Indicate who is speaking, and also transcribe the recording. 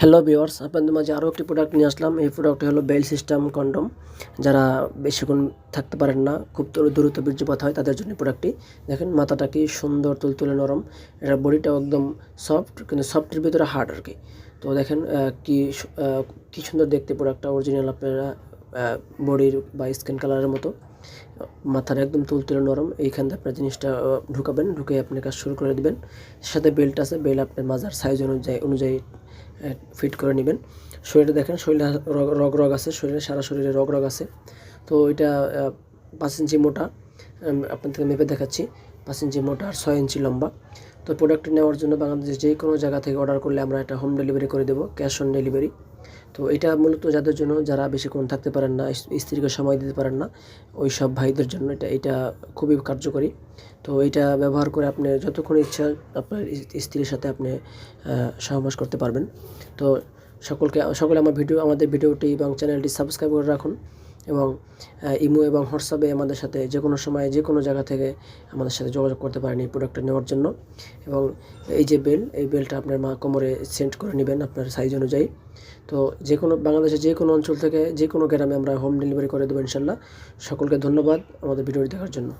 Speaker 1: Hello viewers আপনাদের মাঝে আরও একটি প্রোডাক্ট নিয়ে আসলাম। এই প্রোডাক্টটি হলো বেল সিস্টেম কন্ডম। যারা বেশিক্ষণ থাকতে পারেন না, খুব দ্রু- দ্রুত বীর্যপাত হয়, তাদের জন্য প্রোডাক্টটি দেখেন, মাথাটা কি সুন্দর, তুলতুলে নরম। এটা বডিটাও একদম সফট কিন্তু সফটের ভিতরে হার্ড আর কি। তো দেখেন কি কি সুন্দর দেখতে প্রোডাক্টটা অরিজিনাল আপনারা বডির বা স্কিন কালারের মতো। মাথার একদম তুলতুলে নরম। এইখান থেকে আপনার জিনিসটা ঢুকাবেন, ঢুকে আপনি কাজ শুরু করে দিবেন। সাথে বেল্ট আছে বেল্ট আপনার মাজার সাইজ অনুযায়ী অনুযায়ী ফিট করে নেবেন। শরীরে দেখেন, শরীরে রগ রগ আছে, শরীরে সারা শরীরে রগ রগ আছে। তো এটা পাঁচ ইঞ্চি মোটা আপনাদেরকে মেপে দেখাচ্ছি, পাঁচ ইঞ্চি মোটা আর ছয় ইঞ্চি লম্বা। তো প্রোডাক্টটি নেওয়ার জন্য বাংলাদেশের যে কোনো জায়গা থেকে অর্ডার করলে আমরা এটা হোম ডেলিভারি করে দেবো ক্যাশ অন ডেলিভারি তো এটা মূলত যাদের জন্য যারা বেশিক্ষণ থাকতে পারেন না স্ত্রীকে সময় দিতে পারেন না ওই সব ভাইদের জন্য এটা এটা খুবই কার্যকরী। তো এটা ব্যবহার করে আপনি যতক্ষণ ইচ্ছা আপনার স্ত্রীর সাথে আপনি সহবাস করতে পারবেন। তো সকলকে, সকলে আমার ভিডিও, আমাদের ভিডিওটি এবং চ্যানেলটি সাবস্ক্রাইব করে রাখুন। এবং ইমো এবং হোয়াটসঅ্যাপে আমাদের সাথে যে কোনো সময়ে যে কোনো জায়গা থেকে আমাদের সাথে যোগাযোগ করতে পারেন এই প্রোডাক্টটা নেওয়ার জন্য। এবং এই যে বেল এই বেলটা আপনার মা কোমরে সেন্ড করে নেবেন আপনার সাইজ অনুযায়ী। তো যে কোনো বাংলাদেশের যে কোনো অঞ্চল থেকে যে কোনো গ্রামে আমরা হোম ডেলিভারি করে দেবো ইনশাল্লাহ। সকলকে ধন্যবাদ আমাদের ভিডিওটি দেখার জন্য।